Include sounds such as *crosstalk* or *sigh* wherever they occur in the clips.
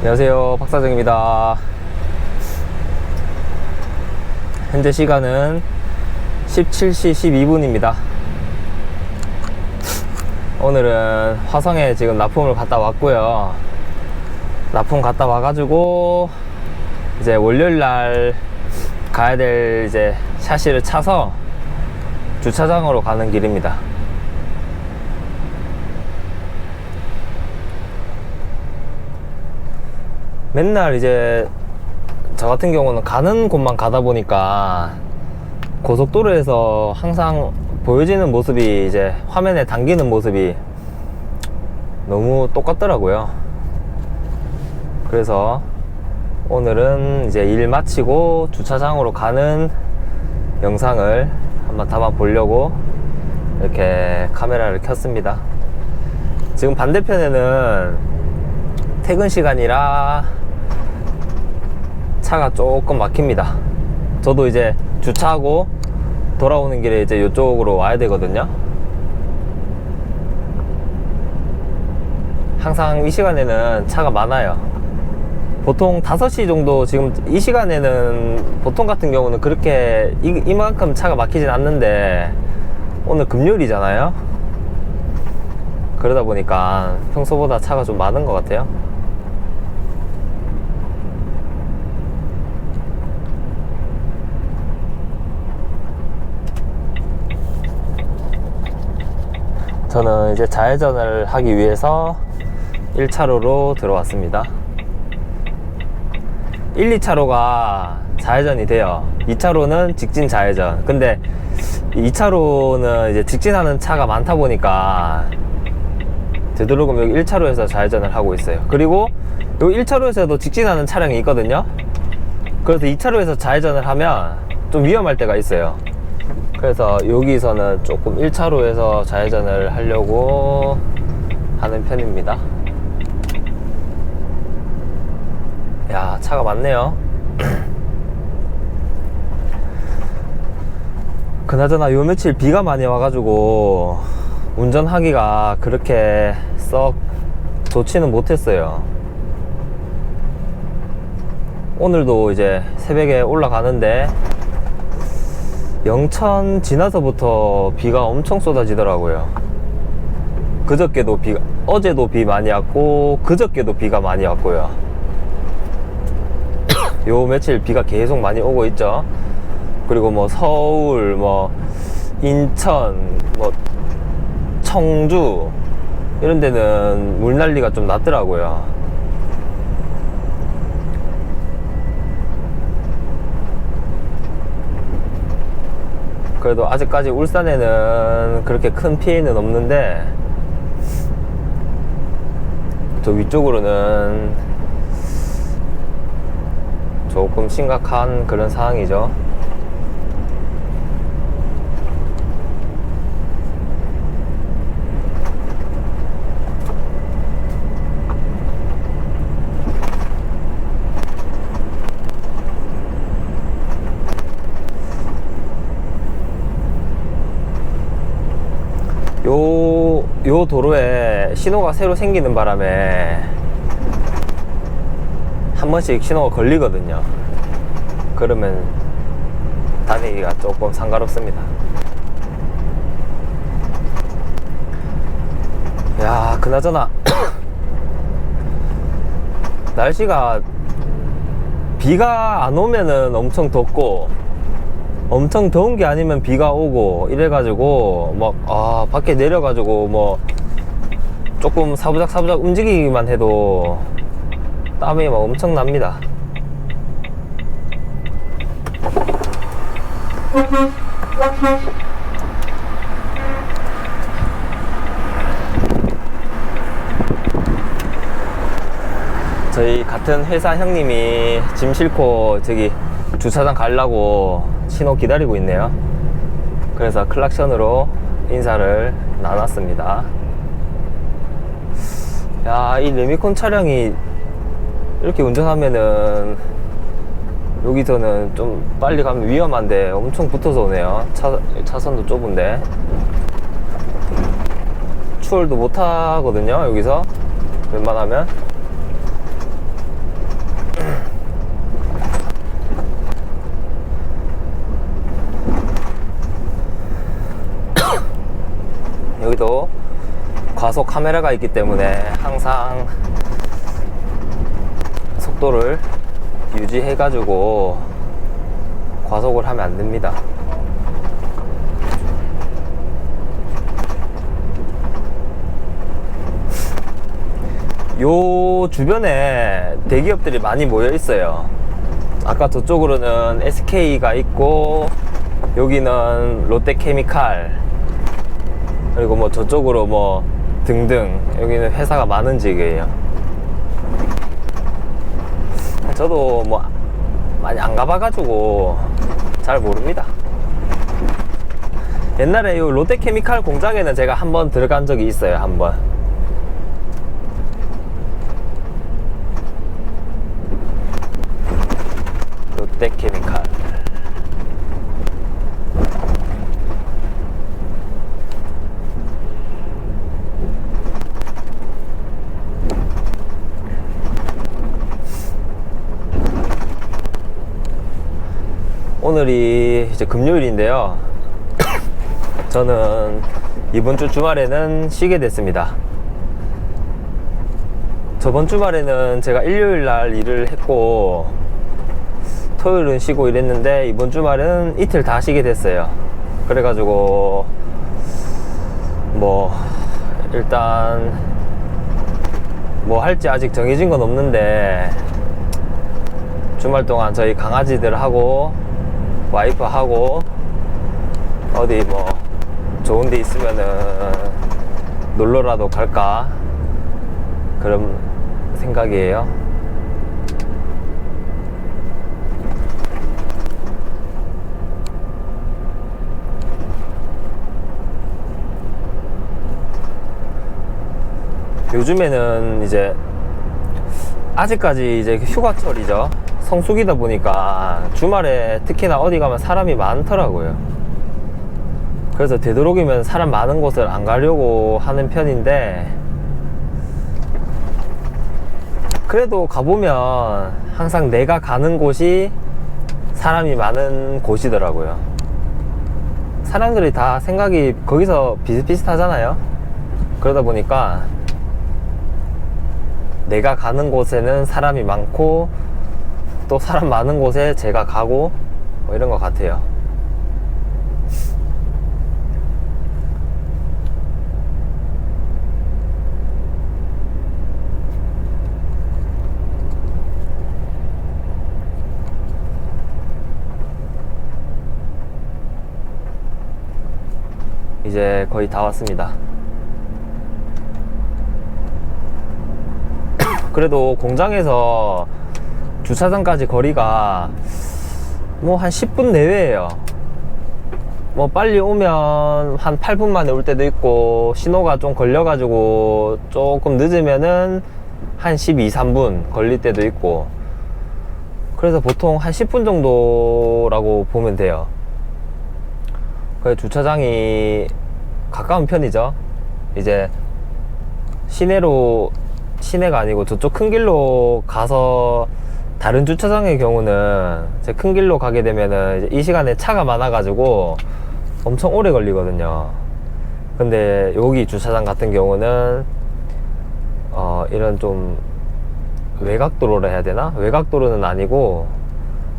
안녕하세요. 박사정입니다. 현재 시간은 17시 12분입니다. 오늘은 화성에 지금 납품을 갔다 왔고요. 납품 갔다 와가지고 이제 월요일날 가야 될 이제 샤시를 차서 주차장으로 가는 길입니다 맨날 이제 저 같은 경우는 가는 곳만 가다 보니까 고속도로에서 항상 보여지는 모습이 이제 화면에 담기는 모습이 너무 똑같더라고요. 그래서 오늘은 이제 일 마치고 주차장으로 가는 영상을 한번 담아 보려고 이렇게 카메라를 켰습니다. 지금 반대편에는 퇴근 시간이라 차가 조금 막힙니다. 저도 이제 주차하고 돌아오는 길에 이제 이쪽으로 와야 되거든요. 항상 이 시간에는 차가 많아요. 보통 5시 정도 지금 이 시간에는 보통 같은 경우는 그렇게 이, 이만큼 차가 막히진 않는데 오늘 금요일이잖아요. 그러다 보니까 평소보다 차가 좀 많은 것 같아요. 저는 이제 좌회전을 하기 위해서 1차로로 들어왔습니다. 1, 2차로가 좌회전이 돼요. 2차로는 직진 좌회전. 근데 2차로는 이제 직진하는 차가 많다 보니까 되도록이면 여기 1차로에서 좌회전을 하고 있어요. 그리고 여기 1차로에서도 직진하는 차량이 있거든요. 그래서 2차로에서 좌회전을 하면 좀 위험할 때가 있어요. 그래서 여기서는 조금 1차로에서 좌회전을 하려고 하는 편입니다. 야, 차가 많네요. *clears throat* 그나저나 요 며칠 비가 많이 와가지고 운전하기가 그렇게 썩 좋지는 못했어요. 오늘도 이제 새벽에 올라가는데 영천 지나서부터 비가 엄청 쏟아지더라고요. 그저께도 비, 어제도 비 많이 왔고, 그저께도 비가 많이 왔고요. *coughs* 요 며칠 비가 계속 많이 오고 있죠. 그리고 뭐 서울, 뭐 인천, 뭐 청주 이런 데는 물난리가 좀 났더라고요. 그래도 아직까지 울산에는 그렇게 큰 피해는 없는데 저 위쪽으로는 조금 심각한 그런 상황이죠. 요, 요 도로에 신호가 새로 생기는 바람에 한 번씩 신호가 걸리거든요. 그러면 다니기가 조금 상관없습니다. 야, 그나저나 *coughs* 날씨가 비가 안 오면은 엄청 덥고 엄청 더운 게 아니면 비가 오고 이래가지고 막 아 밖에 내려가지고 뭐 조금 사부작 사부작 움직이기만 해도 땀이 막 엄청 납니다. 저희 같은 회사 형님이 짐 싣고 저기 주차장 가려고 신호 기다리고 있네요. 그래서 클락션으로 인사를 나눴습니다. 야, 이 레미콘 차량이 이렇게 운전하면은 여기서는 좀 빨리 가면 위험한데 엄청 붙어서 오네요. 차, 차선도 좁은데. 추월도 못 하거든요, 여기서. 웬만하면. 과속 카메라가 있기 때문에 항상 속도를 유지해 가지고 과속을 하면 안 됩니다. 요 주변에 대기업들이 많이 모여 있어요. 아까 저쪽으로는 SK가 있고 여기는 롯데케미칼 그리고 뭐 저쪽으로 뭐 등등 여기는 회사가 많은 지역이에요. 저도 뭐 많이 안 가봐가지고 잘 모릅니다. 옛날에 요 롯데케미칼 공장에는 제가 한번 들어간 적이 있어요. 한번. 롯데케미칼. 오늘이 이제 금요일인데요. *coughs* 저는 이번 주 주말에는 쉬게 됐습니다. 저번 주말에는 제가 일요일 날 일을 했고 토요일은 쉬고 이랬는데 이번 주말은 이틀 다 쉬게 됐어요. 그래가지고 뭐 일단 뭐 할지 아직 정해진 건 없는데 주말 동안 저희 강아지들하고 와이프 하고 어디 뭐 좋은 데 있으면은 놀러라도 갈까 그런 생각이에요. 요즘에는 이제 아직까지 이제 휴가철이죠. 성수기다 보니까 주말에 특히나 어디 가면 사람이 많더라고요. 그래서 되도록이면 사람 많은 곳을 안 가려고 하는 편인데 그래도 가보면 항상 내가 가는 곳이 사람이 많은 곳이더라고요. 사람들이 다 생각이 거기서 비슷비슷하잖아요. 그러다 보니까 내가 가는 곳에는 사람이 많고 또 사람 많은 곳에 제가 가고 뭐 이런 것 같아요. 이제 거의 다 왔습니다. *coughs* 그래도 공장에서 주차장까지 거리가 뭐 한 10분 내외예요. 뭐 빨리 오면 한 8분 만에 올 때도 있고 신호가 좀 걸려 가지고 조금 늦으면은 한 12, 3분 걸릴 때도 있고 그래서 보통 한 10분 정도라고 보면 돼요. 그 주차장이 가까운 편이죠. 이제 시내로 시내가 아니고 저쪽 큰 길로 가서 다른 주차장의 경우는 이제 큰 길로 가게 되면은 이 시간에 차가 많아가지고 엄청 오래 걸리거든요. 근데 여기 주차장 같은 경우는 어 이런 좀 외곽도로라 해야 되나? 외곽도로는 아니고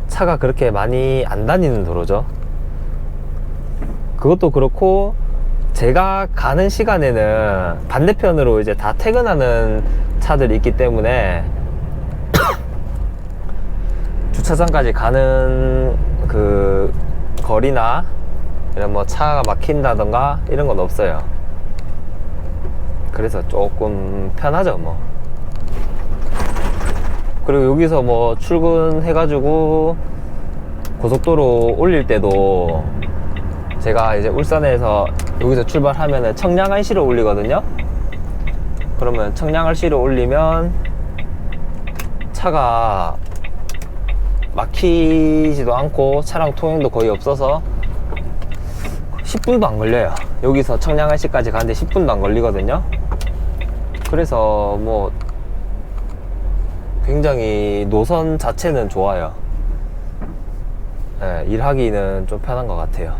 차가 그렇게 많이 안 다니는 도로죠. 그것도 그렇고 제가 가는 시간에는 반대편으로 이제 다 퇴근하는 차들이 있기 때문에 주차장까지 가는 그 거리나 이런 뭐 차가 막힌다던가 이런 건 없어요. 그래서 조금 편하죠, 뭐. 그리고 여기서 뭐 출근해 가지고 고속도로 올릴 때도 제가 이제 울산에서 여기서 출발하면은 청량RC로 올리거든요. 그러면 청량RC로 올리면 차가 막히지도 않고 차량 통행도 거의 없어서 10분도 안 걸려요. 여기서 청량RC까지 가는데 10분도 안 걸리거든요. 그래서 뭐 굉장히 노선 자체는 좋아요. 예, 일하기는 좀 편한 것 같아요.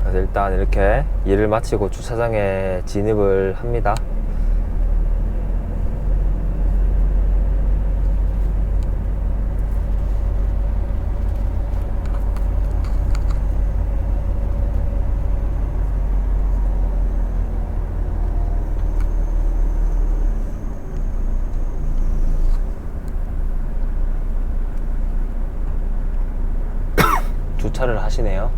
그래서 일단 이렇게 일을 마치고 주차장에 진입을 합니다. 주차를 하시네요.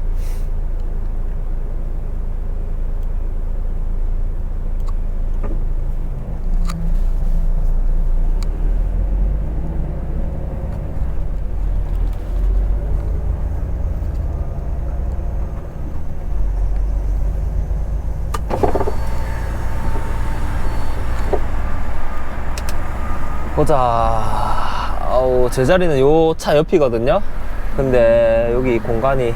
보자. 아우, 제 자리는 요 차 옆이거든요. 근데 여기 공간이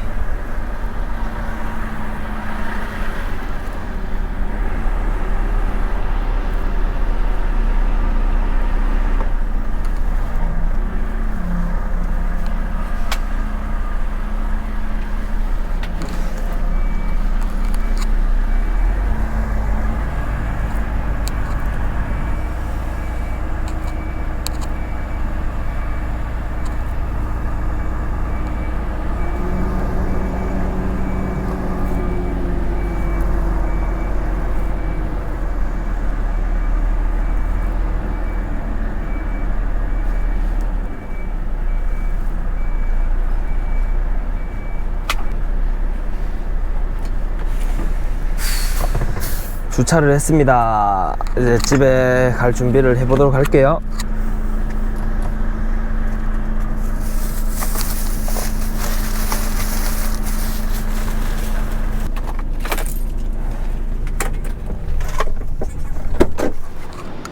주차를 했습니다. 이제 집에 갈 준비를 해보도록 할게요.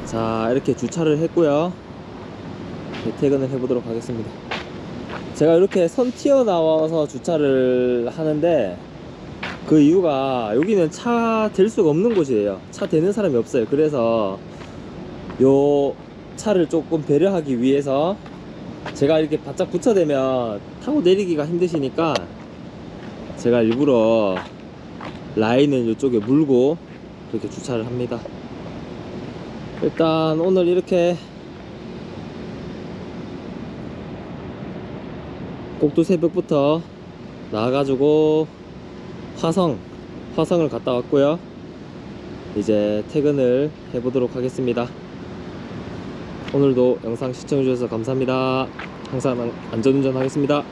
자, 이렇게 주차를 했고요. 퇴근을 해보도록 하겠습니다. 제가 이렇게 선 튀어나와서 주차를 하는데 그 이유가 여기는 차 댈 수가 없는 곳이에요. 차 대는 사람이 없어요. 그래서 요 차를 조금 배려하기 위해서 제가 이렇게 바짝 붙여대면 타고 내리기가 힘드시니까 제가 일부러 라인을 이쪽에 물고 이렇게 주차를 합니다. 일단 오늘 이렇게 꼭두 새벽부터 나와가지고 화성 화성을 갔다 왔고요. 이제 퇴근을 해보도록 하겠습니다. 오늘도 영상 시청해주셔서 감사합니다. 항상 안전운전 하겠습니다